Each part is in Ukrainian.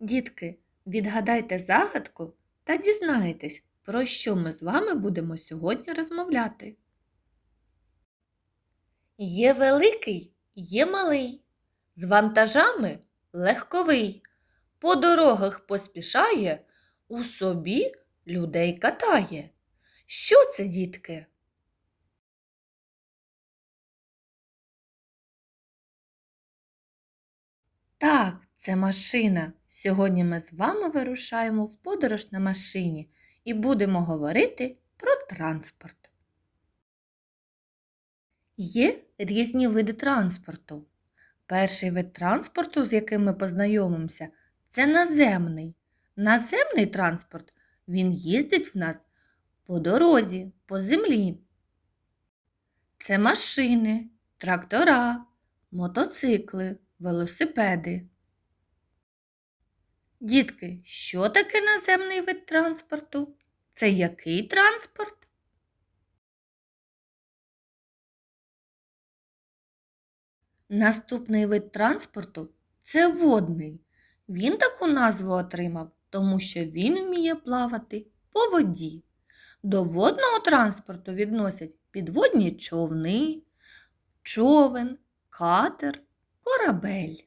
Дітки, відгадайте загадку та дізнайтесь, про що ми з вами будемо сьогодні розмовляти. Є великий, є малий, з вантажами легковий, по дорогах поспішає, у собі людей катає. Що це, дітки? Так, це машина. Сьогодні ми з вами вирушаємо в подорож на машині і будемо говорити про транспорт. Є різні види транспорту. Перший вид транспорту, з яким ми познайомимося, це наземний. Наземний транспорт він їздить в нас по дорозі, по землі. Це машини, трактора, мотоцикли, велосипеди. Дітки, що таке наземний вид транспорту? Це який транспорт? Наступний вид транспорту це водний. Він таку назву отримав, тому що він вміє плавати по воді. До водного транспорту відносять підводні човни, човен, катер, корабель.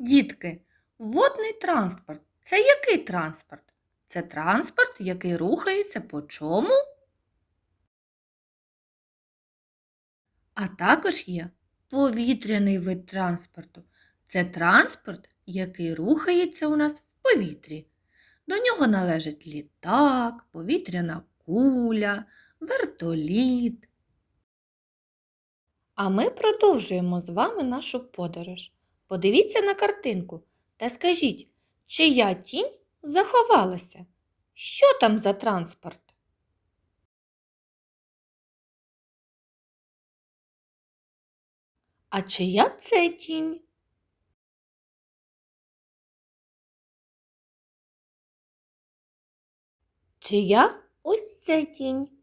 Дітки, водний транспорт це який транспорт? Це транспорт, який рухається по чому? А також є повітряний вид транспорту. Це транспорт, який рухається у нас в повітрі. До нього належить літак, повітряна куля, вертоліт. А ми продовжуємо з вами нашу подорож. Подивіться на картинку та скажіть, чия тінь заховалася? Що там за транспорт? А чия це тінь? Чия ось це тінь?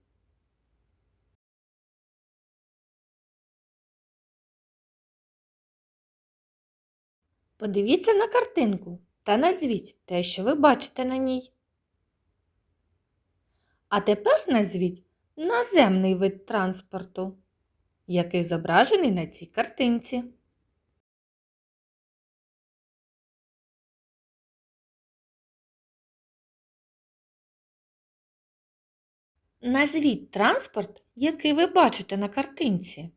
Подивіться на картинку та назвіть те, що ви бачите на ній. А тепер назвіть наземний вид транспорту, який зображений на цій картинці. Назвіть транспорт, який ви бачите на картинці.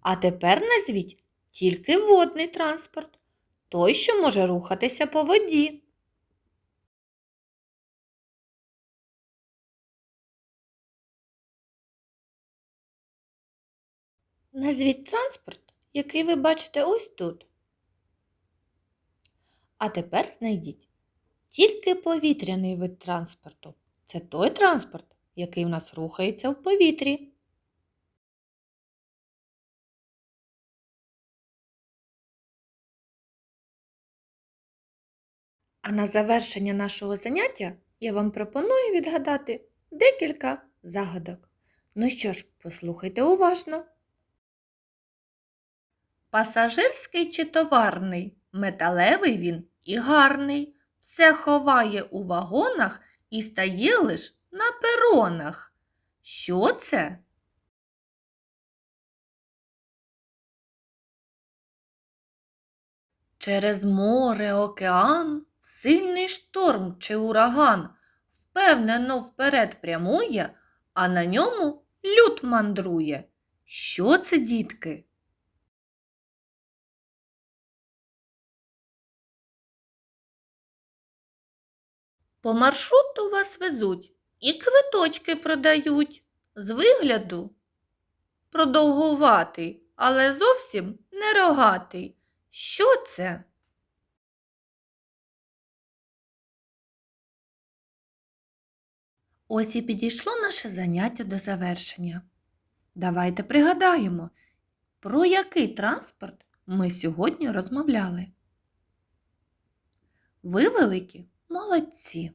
А тепер назвіть тільки водний транспорт, той, що може рухатися по воді. Назвіть транспорт, який ви бачите ось тут. А тепер знайдіть тільки повітряний вид транспорту. Це той транспорт, який в нас рухається в повітрі. А на завершення нашого заняття я вам пропоную відгадати декілька загадок. Ну що ж, послухайте уважно. Пасажирський чи товарний, металевий він і гарний, все ховає у вагонах і стає лиш на перонах. Що це? Через море, океан, сильний шторм чи ураган впевнено вперед прямує, а на ньому люд мандрує. Що це, дітки? По маршруту вас везуть і квиточки продають. З вигляду продовгуватий, але зовсім не рогатий. Що це? Ось і підійшло наше заняття до завершення. Давайте пригадаємо, про який транспорт ми сьогодні розмовляли. Ви великі молодці!